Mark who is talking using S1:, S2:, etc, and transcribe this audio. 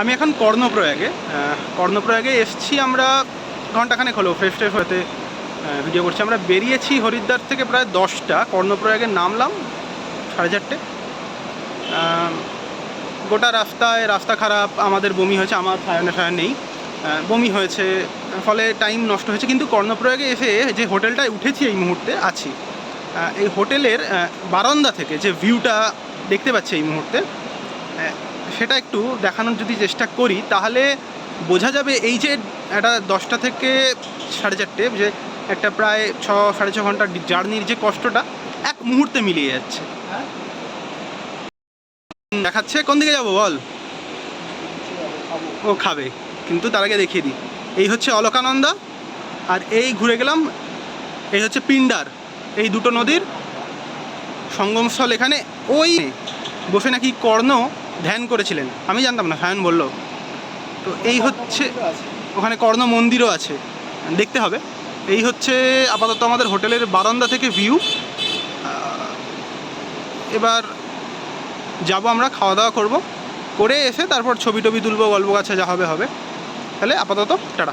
S1: আমি এখন কর্ণপ্রয়াগে কর্ণপ্রয়াগে এসছি আমরা ঘন্টাখানেক হলো, ফ্রেশ ফ্রেশ হতে ভিডিও করছি। আমরা বেরিয়েছি হরিদ্বার থেকে প্রায় দশটা, কর্ণপ্রয়াগে নামলাম সাড়ে চারটে। গোটা রাস্তায় রাস্তা খারাপ, আমাদের বমি হয়েছে, আমার ফায়ানে ফায়ার নেই। বমি হয়েছে, ফলে টাইম নষ্ট হয়েছে, কিন্তু কর্ণপ্রয়াগে এসে যে হোটেলটায় উঠেছি এই মুহূর্তে, আছি। এই হোটেলের বারান্দা থেকে যে ভিউটা দেখতে পাচ্ছি এই মুহূর্তে সেটা একটু দেখানোর যদি চেষ্টা করি, তাহলে বোঝা যাবে এই যে একটা দশটা থেকে সাড়ে চারটে, যে একটা প্রায় ছ, সাড়ে ছ ঘণ্টার জার্নির যে কষ্টটা এক মুহূর্তে মিলিয়ে যাচ্ছে। দেখাচ্ছে, কোন দিকে যাব বল? ও খাবে, কিন্তু তার আগে দেখিয়ে দিই। এই হচ্ছে অলকানন্দা, আর এই ঘুরে গেলাম, এই হচ্ছে পিন্ডার। এই দুটো নদীর সঙ্গমস্থল এখানে। ওই বসে নাকি কর্ণ ধ্যান করেছিলেন। আমি জানতাম না, সায়ন বলল। তো এই হচ্ছে, ওখানে কর্ণ মন্দিরও আছে। দেখতে হবে। এই হচ্ছে আপাতত আমাদের হোটেলের বারান্দা থেকে ভিউ এবার যাব আমরা খাওয়া দাওয়া করব। করে এসে তারপর ছবি টবি তুলবো গল্প গাছে যা হবে হবে। তাহলে আপাতত টাটা।